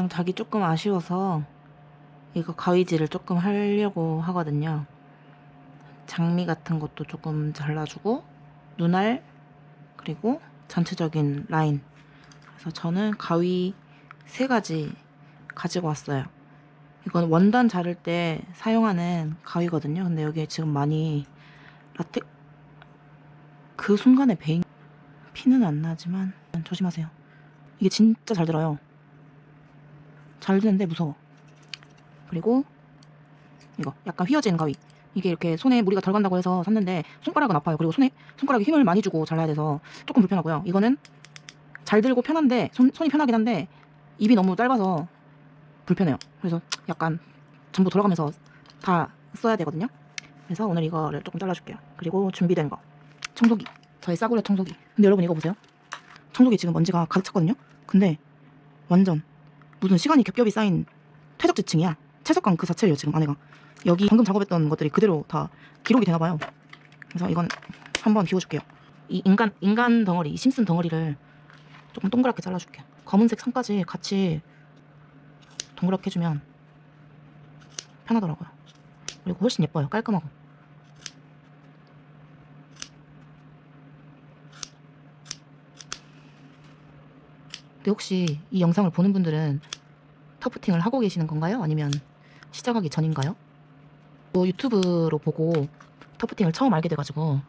그냥 자기 조금 아쉬워서 이거 가위질을 조금 하려고 하거든요. 장미 같은 것도 조금 잘라주고 눈알 그리고 전체적인 라인. 그래서 저는 가위 세 가지 가지고 왔어요. 이건 원단 자를 때 사용하는 가위거든요. 근데 여기에 지금 많이 라텍 그 순간에 베인 피는 안 나지만 조심하세요. 이게 진짜 잘 들어요. 잘 드는데 무서워. 그리고 이거 약간 휘어진 가위. 이게 이렇게 손에 무리가 덜 간다고 해서 샀는데 손가락은 아파요. 그리고 손에 손가락에 힘을 많이 주고 잘라야 돼서 조금 불편하고요. 이거는 잘 들고 편한데 손, 손이 편하긴 한데 입이 너무 짧아서 불편해요. 그래서 약간 전부 돌아가면서 다 써야 되거든요. 그래서 오늘 이거를 조금 잘라줄게요. 그리고 준비된 거 청소기. 저의 싸구려 청소기. 근데 여러분 이거 보세요. 청소기 지금 먼지가 가득 찼거든요. 근데 완전 무슨 시간이 겹겹이 쌓인 퇴적지층이야. 채석강 그 자체예요 지금 안에가. 여기 방금 작업했던 것들이 그대로 다 기록이 되나 봐요. 그래서 이건 한번 비워줄게요. 이 인간 인간 덩어리, 이 심슨 덩어리를 조금 동그랗게 잘라줄게요. 검은색 선까지 같이 동그랗게 해주면 편하더라고요. 그리고 훨씬 예뻐요. 깔끔하고. 근데 혹시 이 영상을 보는 분들은 터프팅을 하고 계시는 건가요? 아니면 시작하기 전인가요? 뭐 유튜브로 보고 터프팅을 처음 알게 돼가지고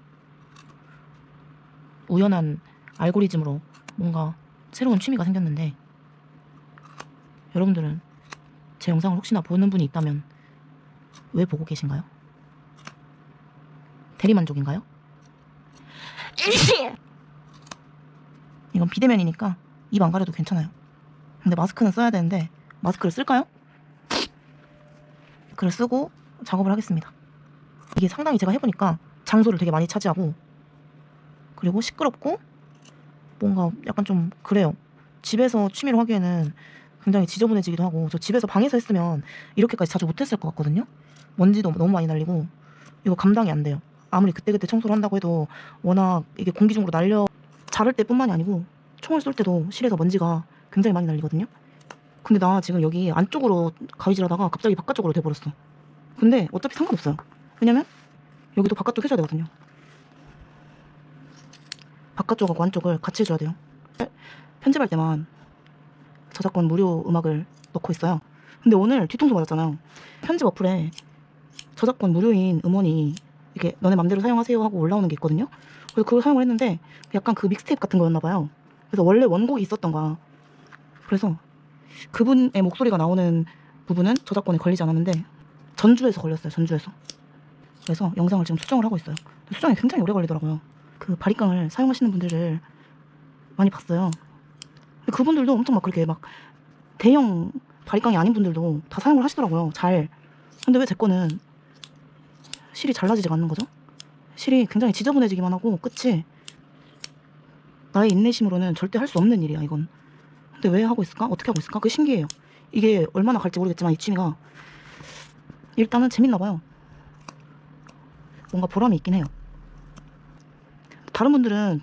우연한 알고리즘으로 뭔가 새로운 취미가 생겼는데 여러분들은 제 영상을 혹시나 보는 분이 있다면 왜 보고 계신가요? 대리만족인가요? 이건 비대면이니까 입 안 가려도 괜찮아요. 근데 마스크는 써야 되는데 마스크를 쓸까요? 글을 쓰고 작업을 하겠습니다. 이게 상당히 제가 해보니까 장소를 되게 많이 차지하고 그리고 시끄럽고 뭔가 약간 좀 그래요. 집에서 취미로 하기에는 굉장히 지저분해지기도 하고 저 집에서 방에서 했으면 이렇게까지 자주 못했을 것 같거든요. 먼지도 너무 많이 날리고 이거 감당이 안 돼요. 아무리 그때그때 청소를 한다고 해도 워낙 이게 공기 중으로 날려 자를 때뿐만이 아니고 총을 쏠 때도 실에서 먼지가 굉장히 많이 날리거든요. 근데 나 지금 여기 안쪽으로 가위질하다가 갑자기 바깥쪽으로 돼버렸어. 근데 어차피 상관없어요. 왜냐면 여기도 바깥쪽 해줘야 되거든요. 바깥쪽하고 안쪽을 같이 해줘야 돼요. 편집할 때만 저작권 무료 음악을 넣고 있어요. 근데 오늘 뒤통수 맞았잖아요. 편집 어플에 저작권 무료인 음원이 이게 너네 맘대로 사용하세요 하고 올라오는 게 있거든요. 그래서 그걸 사용을 했는데 약간 그 믹스테이프 같은 거였나 봐요. 그래서 원래 원곡이 있었던 거야. 그래서 그분의 목소리가 나오는 부분은 저작권에 걸리지 않았는데 전주에서 걸렸어요. 전주에서. 그래서 영상을 지금 수정을 하고 있어요. 수정이 굉장히 오래 걸리더라고요. 그 바리깡을 사용하시는 분들을 많이 봤어요. 근데 그분들도 엄청 막 그렇게 막 대형 바리깡이 아닌 분들도 다 사용을 하시더라고요. 잘. 근데 왜 제 거는 실이 잘라지지가 않는 거죠? 실이 굉장히 지저분해지기만 하고 끝이 나의 인내심으로는 절대 할 수 없는 일이야 이건. 근데 왜 하고 있을까? 어떻게 하고 있을까? 그게 신기해요. 이게 얼마나 갈지 모르겠지만 이 취미가 일단은 재밌나 봐요. 뭔가 보람이 있긴 해요. 다른 분들은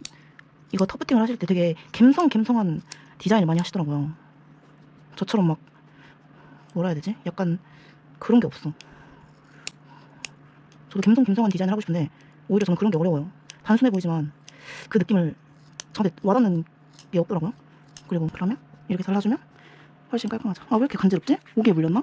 이거 터프팅을 하실 때 되게 갬성 갬성한 디자인을 많이 하시더라고요. 저처럼 막 뭐라 해야 되지? 약간 그런 게 없어. 저도 갬성 갬성한 디자인을 하고 싶은데 오히려 저는 그런 게 어려워요. 단순해 보이지만 그 느낌을 저한테 와닿는 게 없더라고요. 그리고 그러면 이렇게 잘라주면 훨씬 깔끔하죠. 아 왜 이렇게 간지럽지? 목에 물렸나?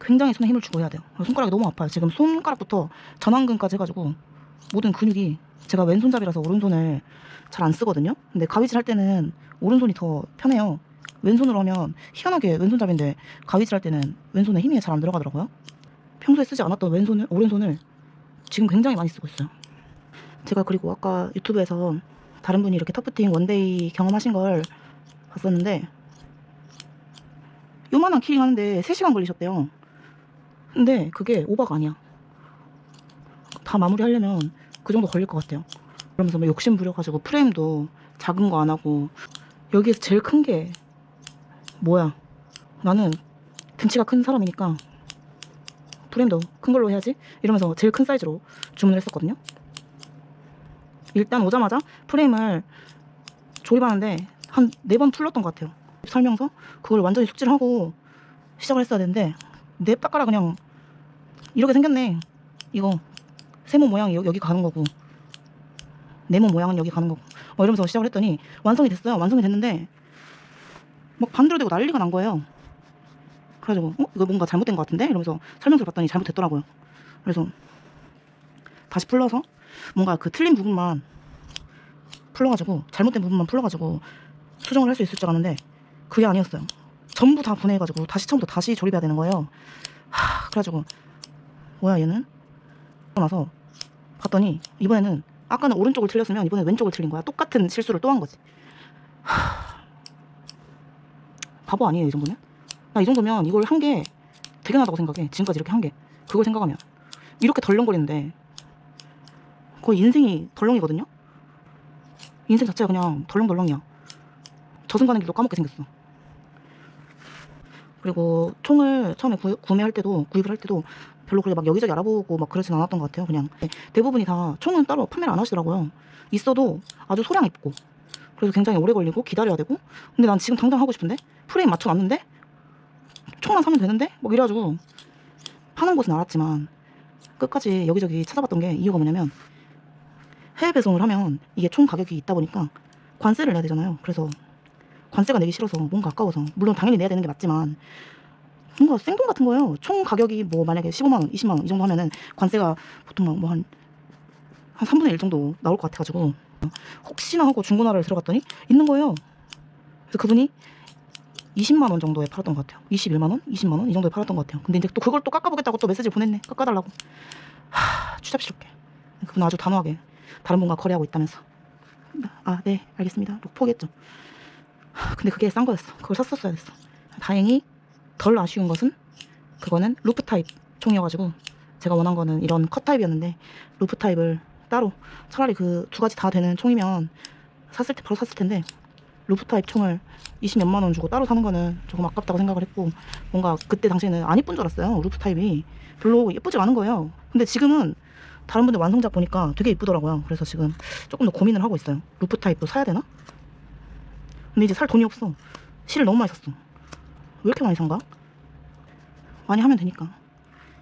굉장히 손에 힘을 주고 해야 돼요. 손가락이 너무 아파요. 지금 손가락부터 전완근까지 해가지고 모든 근육이 제가 왼손잡이라서 오른손을 잘 안 쓰거든요. 근데 가위질 할 때는 오른손이 더 편해요. 왼손으로 하면 희한하게 왼손잡인데 가위질 할 때는 왼손에 힘이 잘 안 들어가더라고요. 평소에 쓰지 않았던 왼손을 오른손을 지금 굉장히 많이 쓰고 있어요. 제가 그리고 아까 유튜브에서 다른 분이 이렇게 터프팅 원데이 경험하신 걸 봤었는데 요만한 키링 하는데 3시간 걸리셨대요. 근데 그게 오버가 아니야. 다 마무리하려면 그 정도 걸릴 것 같아요. 그러면서 막 욕심 부려가지고 프레임도 작은 거 안 하고 여기에서 제일 큰 게 뭐야? 나는 등치가 큰 사람이니까 프레임도 큰 걸로 해야지 이러면서 제일 큰 사이즈로 주문을 했었거든요. 일단 오자마자 프레임을 조립하는데 한 네 번 풀렀던 것 같아요. 설명서 그걸 완전히 숙지를 하고 시작을 했어야 되는데 내 닦아라 그냥 이렇게 생겼네. 이거 세모 모양이 여- 여기 가는 거고 네모 모양은 여기 가는 거고 뭐 이러면서 시작을 했더니 완성이 됐어요. 완성이 됐는데 막 반대로 되고 난리가 난 거예요. 그래가지고 어 이거 뭔가 잘못된 것 같은데 이러면서 설명서를 봤더니 잘못됐더라고요. 그래서 다시 풀러서 뭔가 그 틀린 부분만 풀러가지고 잘못된 부분만 풀러가지고 수정을 할 수 있을 줄 알았는데 그게 아니었어요. 전부 다 분해해가지고 다시 처음부터 다시 조립해야 되는 거예요. 하, 그래가지고 뭐야 얘는? 나서 봤더니 이번에는 아까는 오른쪽을 틀렸으면 이번엔 왼쪽을 틀린 거야. 똑같은 실수를 또 한 거지. 하, 바보 아니에요 이 정도면? 나 이 정도면 이걸 한 게 대견하다고 생각해. 지금까지 이렇게 한 게. 그걸 생각하면 이렇게 덜렁거리는데 거의 인생이 덜렁이거든요. 인생 자체가 그냥 덜렁덜렁이야. 저승 가는 길도 까먹게 생겼어. 그리고 총을 처음에 구, 구매할 때도 구입을 할 때도 별로 그렇게 막 여기저기 알아보고 막 그러진 않았던 것 같아요. 그냥 대부분이 다 총은 따로 판매를 안 하시더라고요. 있어도 아주 소량 있고 그래서 굉장히 오래 걸리고 기다려야 되고. 근데 난 지금 당장 하고 싶은데? 프레임 맞춰놨는데? 총만 사면 되는데? 뭐 이래가지고 파는 곳은 알았지만 끝까지 여기저기 찾아봤던 게 이유가 뭐냐면 해외 배송을 하면 이게 총 가격이 있다 보니까 관세를 내야 되잖아요. 그래서 관세가 내기 싫어서 뭔가 아까워서. 물론 당연히 내야 되는 게 맞지만 뭔가 생돈 같은 거예요. 총 가격이 뭐 만약에 15만 원, 20만 원 이 정도 하면은 관세가 보통 뭐 한한 한 3분의 1 정도 나올 것 같아가지고 혹시나 하고 중고나라를 들어갔더니 있는 거예요. 그래서 그분이 20만 원 정도에 팔았던 것 같아요. 21만 원, 20만 원 이 정도에 팔았던 것 같아요. 근데 이제 또 그걸 또 깎아보겠다고 또 메시지를 보냈네. 깎아달라고. 하, 추잡스럽게. 그분 아주 단호하게 다른 분과 거래하고 있다면서. 아, 네, 알겠습니다. 이러고 포기했죠. 하, 근데 그게 싼 거였어. 그걸 샀었어야 됐어. 다행히 덜 아쉬운 것은 그거는 루프 타입 총이어가지고 제가 원한 거는 이런 컷 타입이었는데 루프 타입을 따로 차라리 그 두 가지 다 되는 총이면 샀을 때 바로 샀을 텐데 루프 타입 총을 20 몇만 원 주고 따로 사는 거는 조금 아깝다고 생각을 했고 뭔가 그때 당시에는 안 예쁜 줄 알았어요 루프 타입이. 별로 예쁘지 않은 거예요. 근데 지금은 다른 분들 완성작 보니까 되게 예쁘더라고요. 그래서 지금 조금 더 고민을 하고 있어요. 루프 타입도 사야 되나? 근데 이제 살 돈이 없어. 실을 너무 많이 샀어. 왜 이렇게 많이 산가? 많이 하면 되니까.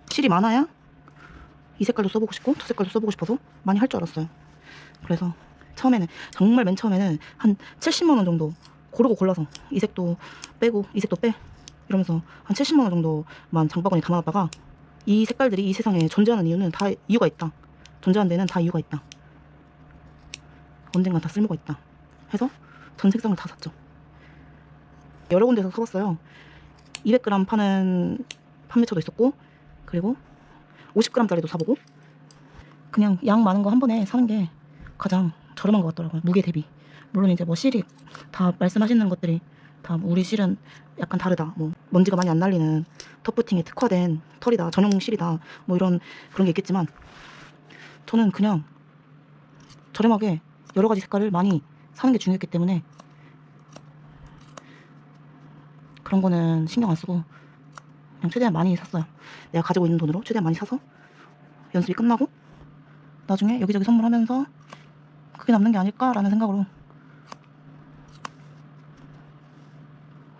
실이 많아야 이 색깔도 써보고 싶고 저 색깔도 써보고 싶어서 많이 할 줄 알았어요. 그래서 처음에는 정말 맨 처음에는 한 70만 원 정도 고르고 골라서 이 색도 빼고 이 색도 빼 이러면서 한 70만 원 정도만 장바구니에 담아놨다가 이 색깔들이 이 세상에 존재하는 이유는 다 이유가 있다. 존재하는 데는 다 이유가 있다. 언젠간 다 쓸모가 있다. 해서 전 색상을 다 샀죠. 여러 군데서 사봤어요. 200g 파는 판매처도 있었고 그리고 50g짜리도 사보고 그냥 양 많은 거 한 번에 사는 게 가장 저렴한 것 같더라고요 무게 대비. 물론 이제 뭐 실이 다 말씀하시는 것들이 다뭐 우리 실은 약간 다르다 뭐 먼지가 많이 안 날리는 터프팅에 특화된 털이다 전용 실이다 뭐 이런 그런 게 있겠지만 저는 그냥 저렴하게 여러 가지 색깔을 많이 사는 게 중요했기 때문에 그런 거는 신경 안 쓰고 최대한 많이 샀어요. 내가 가지고 있는 돈으로 최대한 많이 사서 연습이 끝나고 나중에 여기저기 선물하면서 그게 남는 게 아닐까라는 생각으로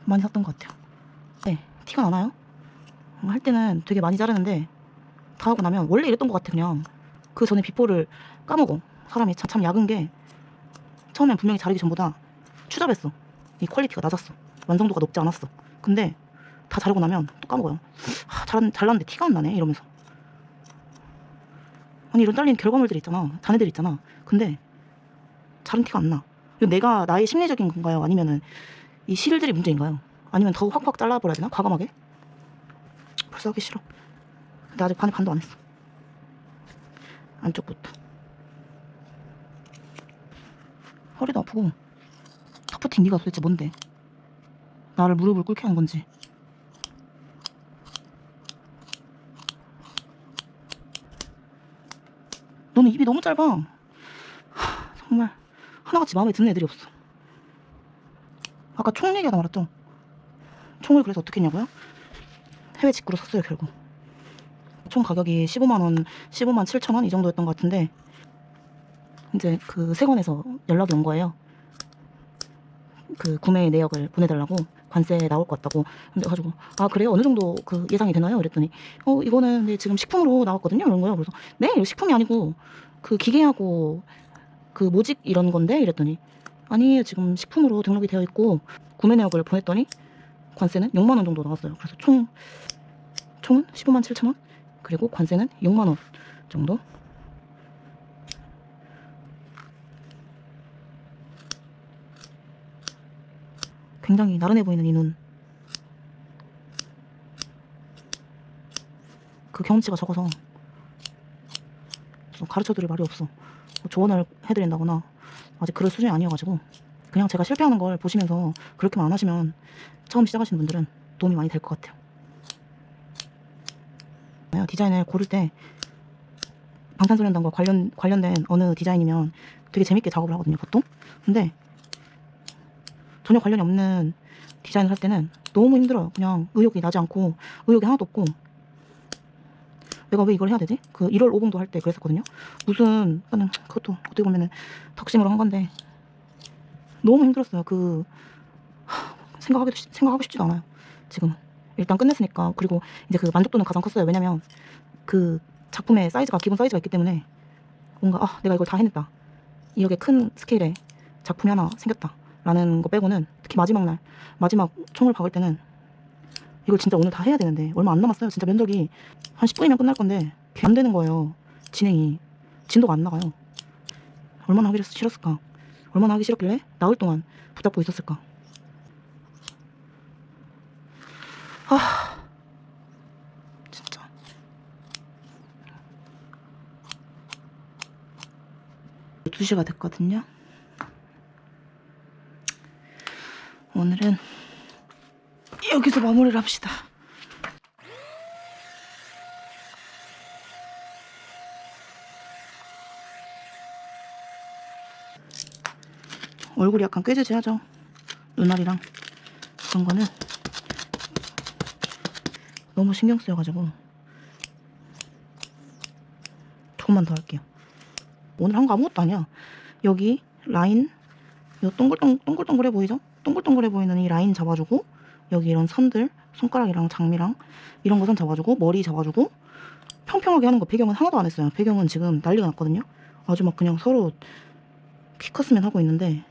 많이 샀던 것 같아요. 네, 티가 나나요? 음, 할 때는 되게 많이 자르는데 다 하고 나면 원래 이랬던 것 같아 그냥 그 전에 비포를 까먹어 사람이 참, 참 약은 게 처음엔 분명히 자르기 전보다 추잡했어 이 퀄리티가 낮았어 완성도가 높지 않았어 근데 다 자르고 나면 또 까먹어요. 아, 잘, 잘랐는데 티가 안 나네 이러면서. 아니 이런 잘린 결과물들 있잖아. 자네들 있잖아. 근데 자른 티가 안나. 이거 내가 나의 심리적인 건가요? 아니면은 이 실들이 문제인가요? 아니면 더 확확 잘라버려야 되나? 과감하게? 벌써 하기 싫어. 근데 아직 반에 반도 안 했어. 안쪽부터. 허리도 아프고. 터프팅 네가 도대체 뭔데? 나를 무릎을 꿇게 한 건지 너는 입이 너무 짧아. 하, 정말 하나같이 마음에 드는 애들이 없어. 아까 총 얘기하다 말았죠? 총을 그래서 어떻게 했냐고요? 해외 직구로 샀어요 결국. 총 가격이 15만 원 15만 7천 원 이 정도였던 것 같은데 이제 그 세관에서 연락이 온 거예요. 그 구매 내역을 보내달라고 관세 나올 것 같다고 근데 가지고 아 그래요 어느 정도 그 예상이 되나요? 그랬더니 어 이거는 네, 지금 식품으로 나왔거든요 이런 거예요. 그래서 네 식품이 아니고 그 기계하고 그 모직 이런 건데 이랬더니 아니 지금 식품으로 등록이 되어 있고 구매 내역을 보냈더니 관세는 6만 원 정도 나왔어요. 그래서 총 총은 15만 7천 원 그리고 관세는 6만 원 정도 굉장히 나른해 보이는 이 눈. 그 경험치가 적어서 좀 가르쳐드릴 말이 없어. 뭐 조언을 해드린다거나 아직 그럴 수준이 아니어가지고 그냥 제가 실패하는 걸 보시면서 그렇게만 안 하시면 처음 시작하시는 분들은 도움이 많이 될 것 같아요. 디자인을 고를 때 방탄소년단과 관련 관련된 어느 디자인이면 되게 재밌게 작업을 하거든요, 보통. 근데 전혀 관련이 없는 디자인을 할 때는 너무 힘들어요. 그냥 의욕이 나지 않고 의욕이 하나도 없고 내가 왜 이걸 해야 되지? 그 1월 5봉도 할 때 그랬었거든요. 무슨 나는 그것도 어떻게 보면은 덕심으로 한 건데 너무 힘들었어요. 그 하, 생각하기도 쉽- 생각하고 싶지도 않아요. 지금 일단 끝냈으니까 그리고 이제 그 만족도는 가장 컸어요. 왜냐면 그 작품의 사이즈가 기본 사이즈가 있기 때문에 뭔가 아 내가 이걸 다 해냈다. 이렇게 큰 스케일의 작품이 하나 생겼다. 라는 거 빼고는 특히 마지막 날 마지막 총을 박을 때는 이걸 진짜 오늘 다 해야 되는데 얼마 안 남았어요. 진짜 면적이 한 10분이면 끝날 건데 걔안 되는 거예요. 진행이. 진도가 안 나가요. 얼마나 하기 싫었을까? 얼마나 하기 싫었길래 나흘 동안 붙잡고 있었을까? 아 진짜. 2시가 됐거든요 오늘은 여기서 마무리를 합시다. 얼굴이 약간 꾀지지하죠. 눈알이랑 그런 거는 너무 신경 쓰여가지고 조금만 더 할게요. 오늘 한 거 아무것도 아니야. 여기 라인 이 동글동 동글동글해 보이죠? 동글동글해 보이는 이 라인 잡아주고 여기 이런 선들 손가락이랑 장미랑 이런 거선 잡아주고 머리 잡아주고 평평하게 하는 거 배경은 하나도 안 했어요. 배경은 지금 난리가 났거든요. 아주 막 그냥 서로 키 컸으면 하고 있는데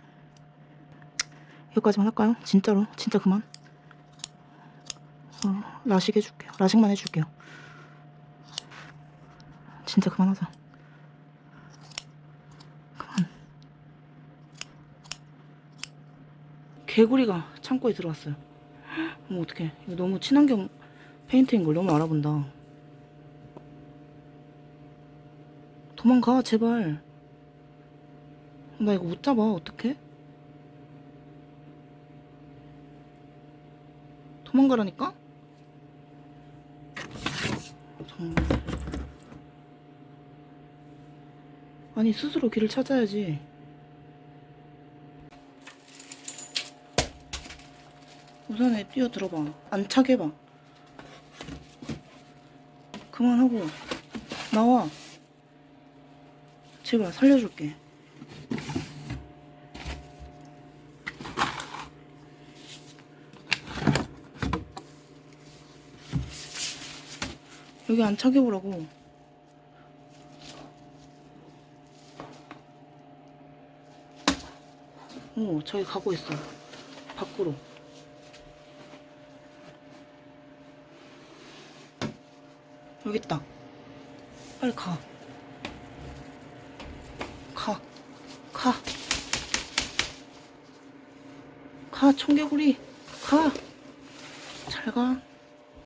여기까지만 할까요? 진짜로 진짜 그만. 어, 라식 해줄게요. 라식만 해줄게요. 진짜 그만하자. 그만. 개구리가 창고에 들어왔어요. 어머 어떡해. 이거 너무 친환경 페인트인 걸 너무 알아본다. 도망가 제발. 나 이거 못 잡아. 어떡해? 도망가라니까? 정말. 아니 스스로 길을 찾아야지 우선에 뛰어들어봐. 안 차게 봐. 그만하고 나와. 제발 살려줄게. 여기 안 차게 보라고. 어, 저기 가고 있어. 밖으로. 여기 있다. 빨리 가. 가. 가. 가, 청개구리. 가. 잘 가.